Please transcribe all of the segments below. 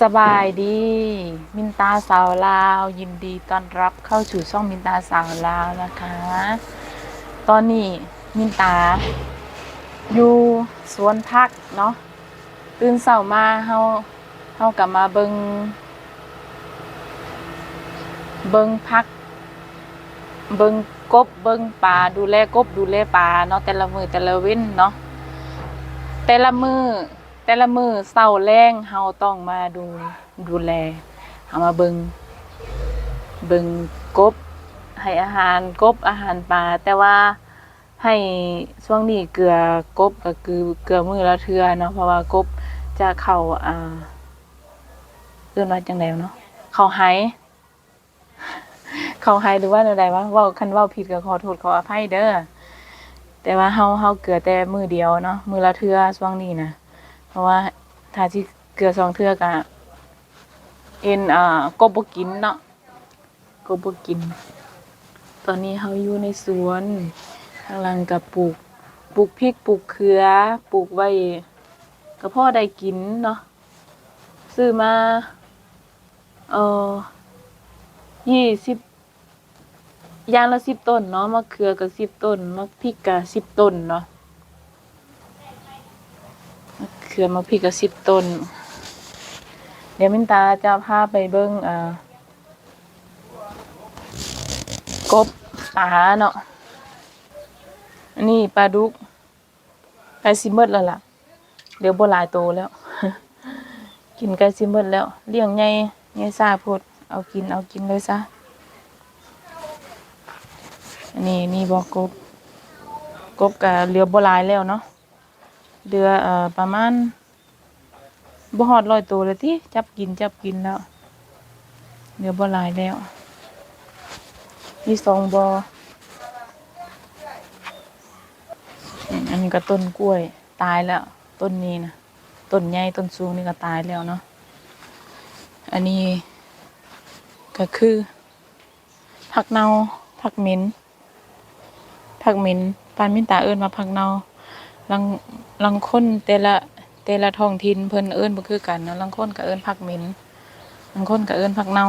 สบายดี มินตาสาวลาว ยินดีต้อนรับเข้าสู่ช่องมินตาสาวลาวนะคะ ตอนนี้มินตา อยู่สวนพักเนาะตื่นเช้ามาเฮาเฮากลับมาเบิงเบิงพัก เบิงกบเบิงปลาดูแลกบดูแลปลาเนาะแต่ละมือแต่ละเว้นเนาะแต่ละมือ แต่ละมือเศร้าแรงเฮาต้องมาดูดูแลเอามาเบิงเบิงกบ ให้อาหารกบอาหารปลาแต่ว่าให้ช่วงนี้เกลือกบก็คือเกลือมือละเทือเนาะเพราะว่ากบจะเข้าอ่าเรียกว่าจังไดเนาะเข้าไหเขาให้หรือว่าอะไรวะว่าคันว่าผิดก็ขอโทษขออภัยเด้อแต่ว่าเฮาเฮาเกลือแต่มือเดียวเนาะมือละเทือช่วงนี้นะ เพราะว่าถ้าที่เกลือสองเทือก็เอ็นอ่ากบบ่กินเนาะกบบ่กิน ตอนนี้เฮาอยู่ในสวนข้างลังก็ปลูกปลูกพริกปลูกเขือปลูกไว้ก็พอได้กินเนาะซื้อมาเอ่อยี่สิบยางละสิบต้นเนาะมะเขือก็สิบต้นมะพริกก็สิบต้นเนาะ เขือมะพริกก็สิบต้น เดี๋ยวมินตาจะพาไปเบิ้งอ่ากบปลาเนาะอันนี้ปลาดุกไก่ซิเมดแล้วล่ะเดี๋ยวบ่หลายโตแล้ว กินไก่ซิเมดแล้ว เลี้ยงใหญ่ใหญ่ซาพดเอากินเอากินเลยซะอันนี้นี่บอกกบ กบกับเรือโบหลายแล้วเนาะ เรือเอ่อประมาณบ่ฮอดร้อยตัวเลยที่จับกินจับกินแล้วเรือโบหลายแล้ว มีสองบออืมอันนี้ก็ต้นกล้วยตายแล้ว ต้นนี้นะต้นใหญ่ต้นสูงนี่ก็ตายแล้วเนาะอันนี้ก็คือผักเนาผักเหม็นผักเหม็นปานมินตาเอิ้นมาผักเนา ลังลังคนแต่ละแต่ละท้องถิ่นเพิ่นเอิ้นบ่คือกันเนาะลังคนก็เอิ้นผักเหม็นลังคนก็เอิ้นผักเน่า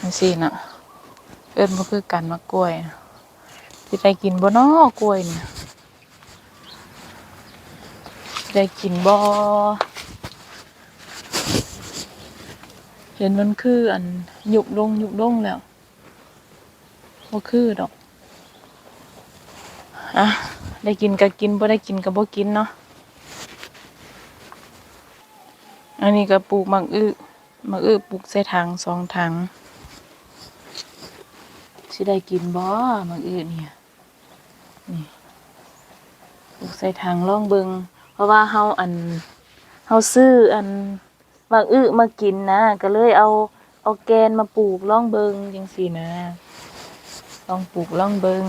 จังซี่น่ะ เอิ้นบ่คือกันมากล้วยสิได้กินบ่น้อกล้วยเนี่ยสิได้กินบ่เห็นมันคืออันหยุบลงหยุบลงแล้วบ่คือดอกอะ ได้กินก็กินบ่ได้กินก็บ่กินเนาะอันนี้ก็ปลูกมักอึมักอึปลูกใส่ถังสองถังสิได้กินบ่มักอึเนี่ยนี่ปลูกใส่ถังลองเบิงเพราะว่าเฮาอันเฮาซื้ออันมักอึมากินนะก็เลยเอาเอาแกนมาปลูกล่องเบิงจังซี่นะลองปลูกล่องเบิง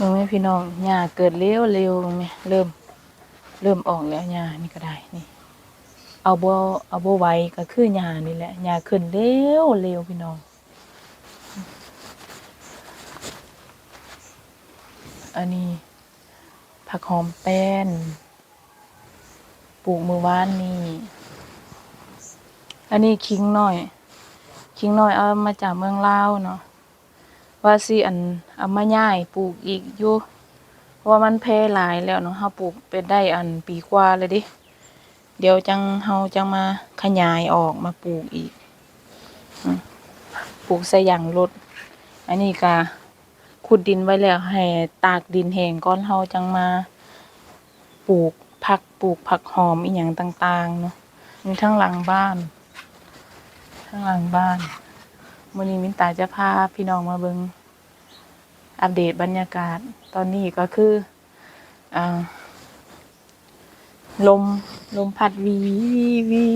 เบิ่งไหมพี่น้องหญ้าเกิดเร็วเร็วไหมเริ่ม เริ่มออกแล้วหญ้านี่ก็ได้นี่ เอาโบเอาโบไหวก็คือหญ้านี่แหละหญ้าขึ้นเร็วเร็วพี่น้อง อันนี้ผักหอมแป้นปลูกมือวานนี่ อันนี้คิงน้อย คิงน้อยเอามาจากเมืองลาวเนาะ ว่าสิอันเอามาย่ายปลูกอีกอยู่เพราะว่ามันแพร่หลายแล้วเนาะเฮาปลูกเป็นได้อันปีกว่าเลยดิเดี๋ยวจังเฮาจังมาขยายออกมาปลูกอีกปลูกใส่หยังรถอันนี้ก็ขุดดินไว้แล้วให้ตากดินแห้งก่อนเฮาจังมาปลูกผักปลูกผักหอมอีหยังต่างๆเนาะมีทั้งหลังบ้านทั้งหลังบ้านมื้อนี้มินตาจะพาพี่น้องมาเบิง อัปเดตบรรยากาศตอนนี้ก็คืออลมลมพัดวีวี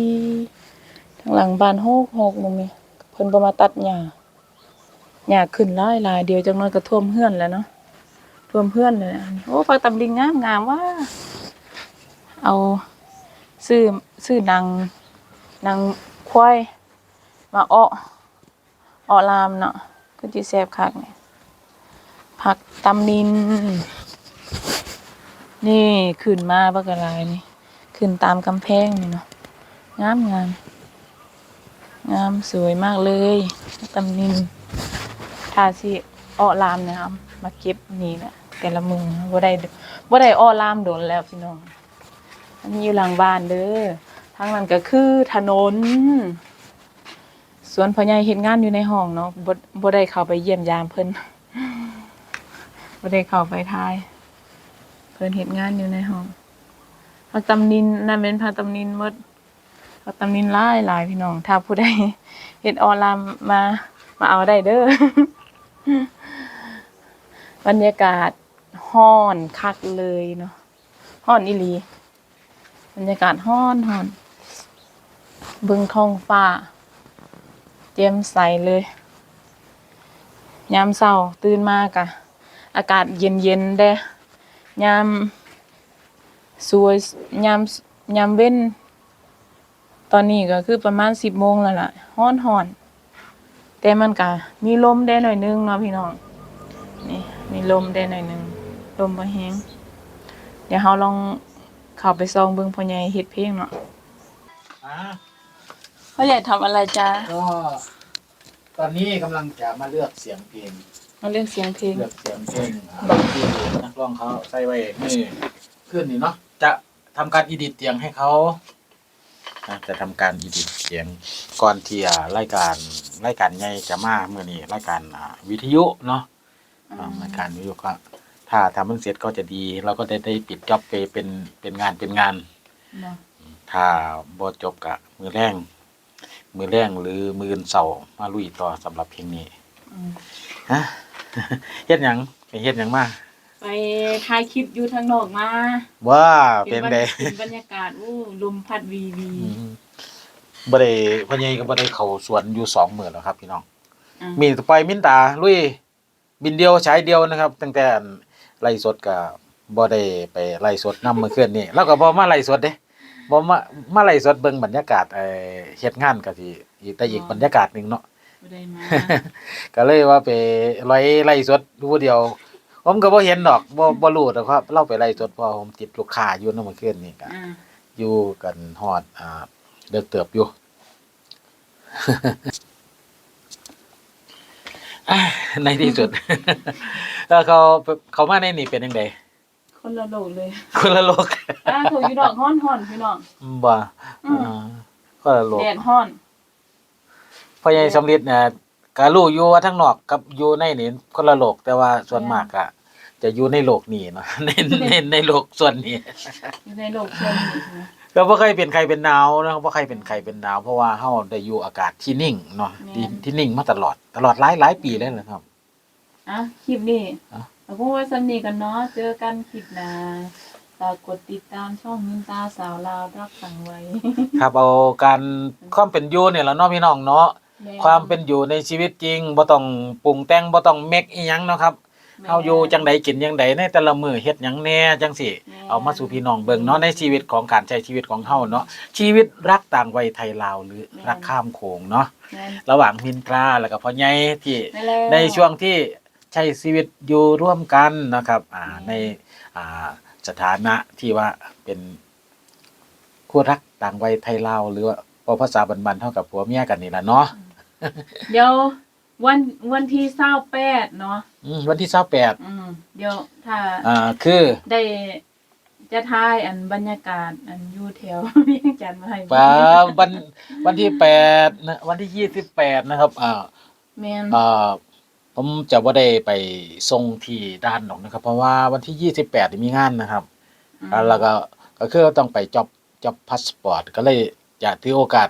ทั้งหลังบ้านโฮกโฮกมึงนี่เพิ่นบ่มาตัดหญ้าหญ้าขึ้นหลายหลายเดียวจังน้อยก็ท่วมเฮือนแล้วเนาะท่วมเฮือนเลยโอ้ผักตำลิงงามงามว่า เอาซื้อซื้อนางนางควายมาอ้ออ้อลามเนาะก็จิแซบคักเนี่ย ผักตำนิน นี่ขึ้นมาบักอะไรนี่ ขึ้นตามกำแพงนี่เนาะงามงามงามสวยมากเลยตำนินทาสิอ้อลามนะครับ มาเก็บนี่แหละแต่ละมือบ่ได้บ่ได้อ้อลามโดนแล้วพี่น้อง อันนี้อยู่หลังบ้านเด้อทางนั้นก็คือถนนสวนพ่อใหญ่เฮ็ดงานอยู่ในห้องเนาะบ่บ่ได้เข้าไปเยี่ยมยามเพิ่น บ่ได้เข้าไปทาย เพิ่นเฮ็ดงานอยู่ในห้องผักตำนินนั่นเป็นผักตำนินหมดผักตำนินหลายหลายพี่น้อง ถ้าผู้ใดเฮ็ดออนไลน์มามาเอาได้เด้อบรรยากาศฮ้อนคักเลยเนาะฮ้อนอีหลี บรรยากาศฮ้อนฮ้อนเบิ่งท้องฟ้าแจ่มใสเลย ยามเช้าตื่นมากอะ อากาศเย็นๆเด้ยามสวยยามยามเว้น ตอนนี้ก็คือประมาณ10โมงแล้วล่ะฮ้อนฮ้อน แต่มันก็มีลมได้หน่อยนึงเนาะพี่น้อง นี่มีลมได้หน่อยนึง ลมบ่แฮงเดี๋ยวเราลองเข้าไปซองเบิ่งพ่อใหญ่เฮ็ดเพลงเนาะอ่าพ่อใหญ่ทำอะไรจ๊ะก็ตอนนี้กำลังจะมาเลือกเสียงเพลง มาเล่นเสียงเพลงเลือกเสียงเพลงอ่าที่นักร้องเขาใส่ไว้นี่ขึ้นนี่เนาะจะทำการอีดิตเสียงให้เขาอะจะทำการอีดิตเสียงก่อนที่อ่ารายการรายการใหญ่จะมาเมื่อนี้รายการอ่าวิทยุเนาะอ่ารายการวิทยุก็ถ้าทำมันเสร็จก็จะดีเราก็ได้ได้ปิดจ็อบไปเป็นเป็นงานเป็นงาน เนาะถ้าบ่จบกะมือแรงมือแรงหรือมืออื่นเสาร์มาลุยต่อสำหรับเพลงนี้อืมฮะ เฮ็ดหยังไปเฮ็ดหยังมาไปถ่ายคลิปอยู่ทางนอกมาว่าเป็นไดเห็นบรรยากาศอู้ลมพัดวีวีอืมบ่ได้พ่อใหญ่ก็บ่ได้เข้าสวนอยู่สองมื้อแล้วครับ พี่น้องอะมีแต่ปล่อยมินตาลุยบินเดียวใช้เดียวนะครับ ตั้งแต่ไล่สดก็บ่ได้ไปไล่สดนำเมื่อคืนนี้แล้วก็บ่มาไล่สดเด้บ่มามาไล่สดเบิ่งบรรยากาศเอ่อเฮ็ดงานก็สิอีกแต่อีกบรรยากาศหนึงเนาะ บ่ได้มาก็เลยว่าไปไล่ไล่สดดูเดียว ผมก็บ่เห็นดอกบ่บ่รู้ดอกครับเราไปไล่สดเพราะผมติดลูกค้าอยู่นำเมื่อคืนนี่ก็อ่าอยู่กันฮอดอ่าเลิกเติบอยู่ อะในที่สุด แล้วเขาเขามาในนี่เป็นจังไดคนละโลกเลยคนละโลกอ่าถูกอยู่ดอกฮ้อนฮ้อนพี่น้องบ่อืม อ่าคนละโลก แดดฮ้อน พ่อใหญ่สำลิดเนี่ยก็รู้อยู่ว่าทั้งนอกกับอยู่ในนี่คนละโลกแต่ว่าส่วนมากอะจะอยู่ในโลกนี้เนาะ ในในในโลกส่วนนี้ อยู่ในโลกเชื่อมนี้นะก็บ่เคยเป็นใครเป็นหนาวนะบ่เคยเป็นใครเป็นหนาวเพราะว่าเฮาได้อยู่อากาศที่นิ่งเนาะที่ที่นิ่งมาตลอดตลอดหลายหลายปีเลยนะครับอะคลิปนี้อะเอาพวกไว้สำนีกันเนาะเจอกันคลิปหน้าฝากกดติดตามช่องมินตาสาวลาวรักสั่งไว้ ครับเอาการความเป็นอยู่เนี่ยแหละเนาะพี่น้องเนาะแความเป็นอยู่ในชีวิตจริงบ่ต้องปรุงแต่งบ่ต้องเมคอีหยังเนาะครับแม่เฮาอยู่จังใดกินจังใดในแต่ละมื้อเฮ็ดหยังแหน่จังสิแม่เอามาสู่พี่น้องเบิ่งเนาะในชีวิตของการใช้ชีวิตของเฮาเนาะชีวิตรักต่างวัยไทยลาวหรือรักข้ามโขงเนาะแม่น ระหว่างมินตราแล้วก็พ่อใหญ่ที่ แม่แล้ว ในช่วงที่ใช้ชีวิตอยู่ร่วมกันนะครับอ่าอืมในอ่าสถานะที่ว่าเป็นคู่รักต่างวัยไทยลาวหรือว่าพอภาษาบันๆเท่ากับผัวเมียกันนี่แหละเนาะ เดี๋ยววันวันที่เศร้าแปดเนาะอืมวันที่เศร้าแปดอืมเดี๋ยวถ้าอ่าคือได้จะทายอันบรรยากาศอันอยู่แถวเวียงจันทน์มาให้ปาวันวันที่แปดนะวันที่ยี่สิบแปดนะครับอ่าแม่นอ่าผมจะว่าได้ไปส่งที่ด้านหนองนะครับ เพราะว่าวันที่ยี่สิบแปดมีงานนะครับอืมแล้วก็ก็คือต้องไปจ็อบจ็อบพาสปอร์ตก็เลยจะถือโอกาส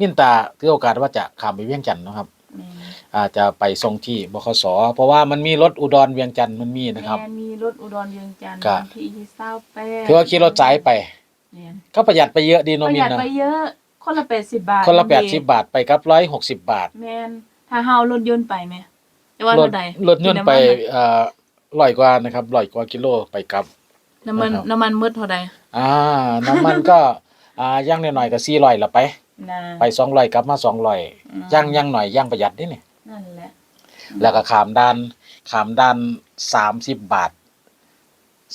นินตาถือโอกาสว่าจะข้ามไปเวียงจันทน์นะครับแม่นอาจจะไปส่งที่บขสเพราะว่ามันมีรถอุดรเวียงจันทน์มันมีนะครับ แม่มีรถอุดรเวียงจันทร์ก็วันที่เศร้าแปดถือว่าขี่รถสายไป แม่นก็ประหยัดไปเยอะดีปเนาะระมิหนยัดเนาะไปเยอะ คนละแปดสิบบาทคนละแปดเองสิบบาทไปครับร้อยหกสิบบาทแม่นถ้าเฮารถยนต์ไปไหมจะว่ารรถถใดรถยนต์ไปมีำมัหมเอ่อร้อยกว่านะครับร้อยกว่ากิโลไปกลับ น้ำมันนะครับ น้ำมันมืดเท่าใดอ่าน้ำมันก็ อ่าย่างหน่อยๆก็สี่ร้อยละไป นะไปสองร้อยกลับมาสองร้อยอืมย่างย่างหน่อยย่างประหยัดนี่นี่นั่นแหละแล้วก็ขามด้านขามด้านสามสิบบาท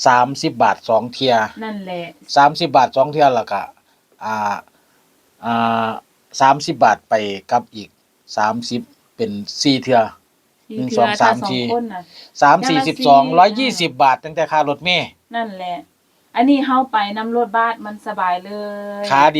สามสิบบาทสองเทียนั่นแหละสามสิบบาทสองเทียแล้วก็อ่าอ่าสามสิบบาทไปกับอีกสามสิบเป็นสี่เทีย หนึ่งที่สองเทื่สามถ้ทีสองคนน่ะ สามสี่สิบสองร้อยยี่สิบบาท ตั้งแต่ค่ารถเมย์นั่นแหละ อันนี้เฮาไปนำรถบัสมันสบายเลย ขาเดียว